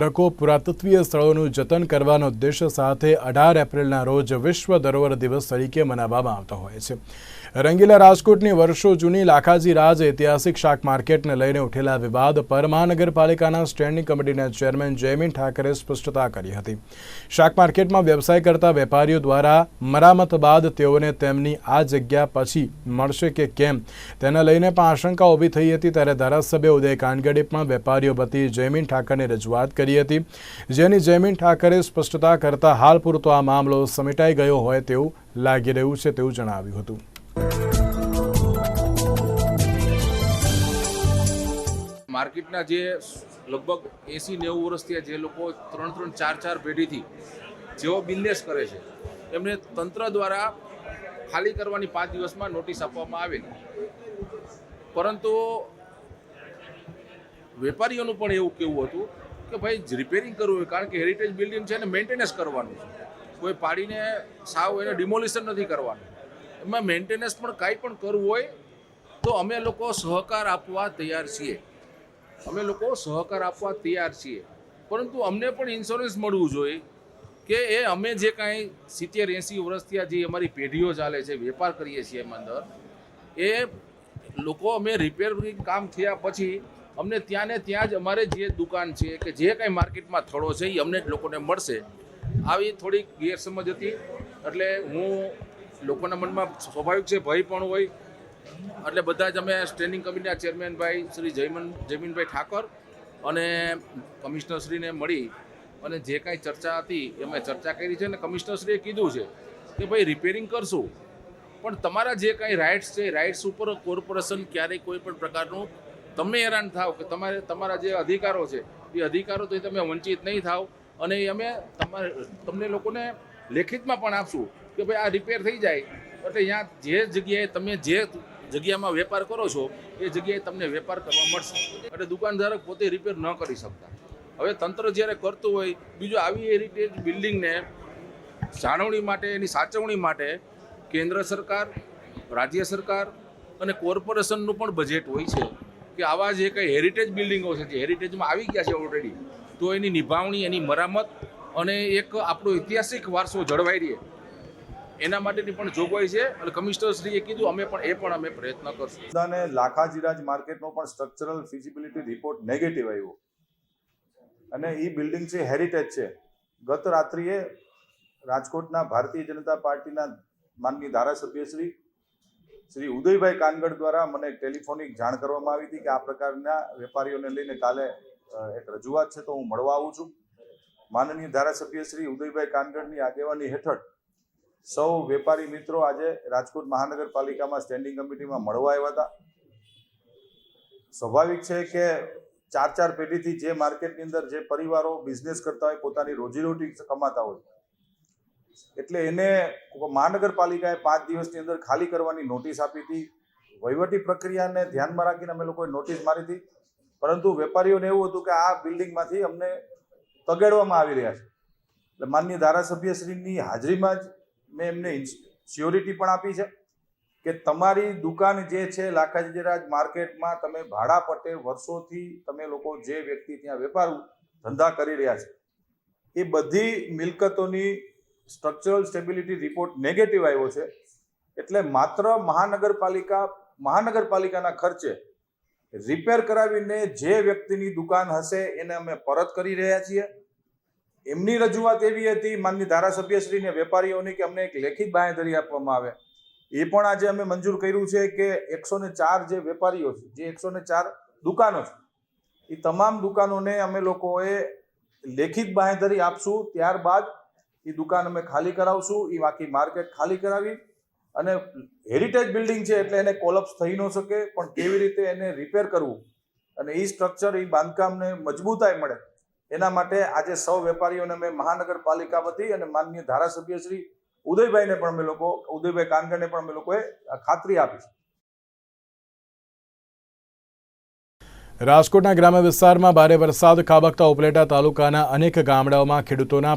લોકો પુરાતત્વીય સ્થળોનું જતન કરવાનો ઉદ્દેશ્ય સાથે અઢાર એપ્રિલના રોજ વિશ્વ ધરોહર દિવસ તરીકે મનાવવામાં આવતો હોય છે. રંગીલા રાજકોટની વર્ષો જૂની લાખાજી રાજ ઐતિહાસિક શાક માર્કેટને લઈને ઉઠેલા વિવાદ પર મહાનગરપાલિકાના સ્ટેન્ડિંગ કમિટીના ચેરમેન જયમીન ઠાકરે સ્પષ્ટતા કરી હતી. શાક માર્કેટમાં વ્યવસાય કરતા વેપારીઓ દ્વારા મરામત બાદ તેઓને તેમની આ જગ્યા પછી મળશે કે કેમ? તેને લઈને પણ આશંકા ઊભી થઈ હતી ત્યારે ધારાસભ્ય ઉદય કાનગડે પણ વેપારીઓ વતી જયમીન ઠાકરને રજૂઆત કરી હતી. જેની જયમીન ઠાકરે સ્પષ્ટતા કરતા હાલ પૂરતો આ મામલો સમેટાઈ ગયો હોય તેવું લાગી રહ્યું છે તેવું જણાવ્યું હતું. માર્કેટના જે લગભગ એસી નેવું વર્ષથી જે લોકો ત્રણ ત્રણ ચાર ચાર પેઢીથી જેઓ બિઝનેસ કરે છે, એમને તંત્ર દ્વારા ખાલી કરવાની પાંચ દિવસમાં નોટિસ આપવામાં આવેલી. પરંતુ વેપારીઓનું પણ એવું કેવું હતું કે ભાઈ રિપેરિંગ કરવું હોય, કારણ કે હેરિટેજ બિલ્ડિંગ છે એને મેન્ટેનન્સ કરવાનું છે. કોઈ પાડીને સાવ એને ડિમોલિશન નથી કરવાનું. એમાં મેન્ટેનન્સ પણ કાંઈ પણ કરવું હોય, તો અમે લોકો સહકાર આપવા તૈયાર છીએ. અમે લોકો સહકાર આપવા તૈયાર છીએ. પરંતુ અમને પણ ઇન્સ્યોરન્સ મળવું જોઈએ કે એ અમે જે કાંઈ સિત્તેર એંસી વર્ષથી આ જે અમારી પેઢીઓ ચાલે છે, વેપાર કરીએ છીએ એમાં અંદર, એ લોકો અમે રિપેરિંગ કામ થયા પછી અમને ત્યાં ને ત્યાં જ અમારે જે દુકાન છે કે જે કાંઈ માર્કેટમાં થડો છે એ અમને જ લોકોને મળશે. આવી થોડીક ગેરસમજ હતી, એટલે હું લોકોના મનમાં સ્વાભાવિક છે, ભય પણ હોય. એટલે બધા જ અમે સ્ટેન્ડિંગ કમિટીના ચેરમેનભાઈ શ્રી જયમન, જયમીનભાઈ ઠાકર અને કમિશનરશ્રીને મળી અને જે કાંઈ ચર્ચા હતી એ અમે ચર્ચા કરી છે અને કમિશનરશ્રીએ કીધું છે કે ભાઈ રિપેરિંગ કરશું. પણ તમારા જે કાંઈ રાઇટ્સ છે રાઇટ્સ ઉપર કોર્પોરેશન ક્યારેય કોઈ પણ પ્રકારનું તમે હેરાન થાવ કે તમારે, તમારા જે અધિકારો છે, એ અધિકારો તો તમે વંચિત નહીં થાવ. અને એ અમે તમારે, તમને લોકોને લેખિતમાં પણ આપશું. કે ભાઈ આ રિપેર થઈ જાય. એટલે અહીંયા જે જગ્યાએ તમે જે જગ્યામાં વેપાર કરો છો, એ જગ્યાએ તમને વેપાર કરવા મળશે. એટલે દુકાનધારક પોતે રિપેર ન કરી શકતા. હવે તંત્ર જ્યારે કરતું હોય, બીજું આવી હેરિટેજ બિલ્ડિંગને જાળવણી માટે, એની સાચવણી માટે કેન્દ્ર સરકાર, રાજ્ય સરકાર અને કોર્પોરેશનનું પણ બજેટ હોય છે કે આવા જે કંઈ હેરિટેજ બિલ્ડિંગો છે, જે હેરિટેજમાં આવી ગયા છે ઓલરેડી તો એની નિભાવણી, એની મરામત અને એક આપણો ઐતિહાસિક વારસો જળવાઈ રહે. એના માટેની પણ જોગવાઈ છે અને કમિશનરશ્રીએ કીધું, અમે પણ એ પણ અમે પ્રયત્ન કરશું. અને લાખાજીરાજ માર્કેટનો પણ સ્ટ્રક્ચરલ ફિઝિબિલિટી રિપોર્ટ નેગેટિવ આવ્યો. અને એ બિલ્ડિંગ છે હેરિટેજ છે. ગત રાત્રિએ રાજકોટના ભારતીય જનતા પાર્ટીના માનની ધારાસભ્ય શ્રી શ્રી ઉદયભાઈ કાનગડ દ્વારા મને ટેલિફોનિક જાણ કરવામાં આવી હતી કે આ પ્રકારના વેપારીઓને લઈને કાલે એક રજૂઆત છે તો હું મળવા આવું છું. માનનીય ધારાસભ્ય શ્રી ઉદયભાઈ કાનગડની આગેવાની હેઠળ સૌ વેપારી મિત્રો આજે રાજકોટ મહાનગરપાલિકામાં સ્ટેન્ડિંગ કમિટીમાં મળવા આવ્યા હતા. સ્વાભાવિક છે કે ચાર ચાર પેઢીથી જે માર્કેટની અંદર જે પરિવારો બિઝનેસ કરતા હોય, પોતાની રોજીરોટી કમાતા હોય. એટલે એને મહાનગરપાલિકાએ પાંચ દિવસની અંદર ખાલી કરવાની નોટિસ આપી હતી. વહીવટી પ્રક્રિયાને ધ્યાનમાં રાખીને અમે લોકોએ નોટિસ મારી હતી. પરંતુ વેપારીઓને એવું હતું કે આ બિલ્ડિંગમાંથી અમને તગેડવામાં આવી રહ્યા છે. એટલે માનનીય ધારાસભ્યશ્રીની હાજરીમાં જ મેં એમને સ્યોરિટી પણ આપી છે કે તમારી દુકાન જે છે લાખાજીરાજ માર્કેટમાં તમે ભાડા પટે વર્ષોથી તમે લોકો જે વ્યક્તિ ત્યાં વેપાર ધંધા કરી રહ્યા છે, એ બધી મિલકતોની સ્ટ્રક્ચરલ સ્ટેબિલિટી રિપોર્ટ નેગેટિવ આવ્યો છે. એટલે માત્ર મહાનગરપાલિકા મહાનગરપાલિકાના ખર્ચે રિપેર કરાવીને જે વ્યક્તિની દુકાન હશે એને અમે પરત કરી રહ્યા છીએ. એમની રજૂઆત એવી હતી, માનની ધારાસભ્યશ્રીને વેપારીઓની કે અમને એક લેખિત બાંયધરી આપવામાં આવે. એ પણ આજે અમે મંજૂર કર્યું છે કે એકસો ને ચાર જે વેપારીઓ છે, જે એકસો ને ચાર દુકાનો છે, એ તમામ દુકાનોને અમે લોકોએ લેખિત બાંહેધરી આપશું. ત્યારબાદ એ દુકાન અમે ખાલી કરાવશું, એ બાકી માર્કેટ ખાલી કરાવી અને હેરિટેજ બિલ્ડિંગ છે એટલે એને કોલપ્સ થઈ ન શકે, પણ કેવી રીતે એને રિપેર કરવું અને એ સ્ટ્રક્ચર એ બાંધકામને મજબૂતાઈ મળે એના માટે આજે સૌ વેપારીઓને મેં મહાનગરપાલિકા વતી અને માનનીય ધારાસભ્ય શ્રી ઉદયભાઈને પણ અમે લોકો ઉદયભાઈ કાનગરને પણ અમે લોકોએ ખાતરી આપી છે. રાજકોટના ગ્રામ્ય વિસ્તારમાં ભારે વરસાદ, ખાબકતા ઉપલેટા તાલુકાના અનેક ગામડાઓમાં ખેડૂતોના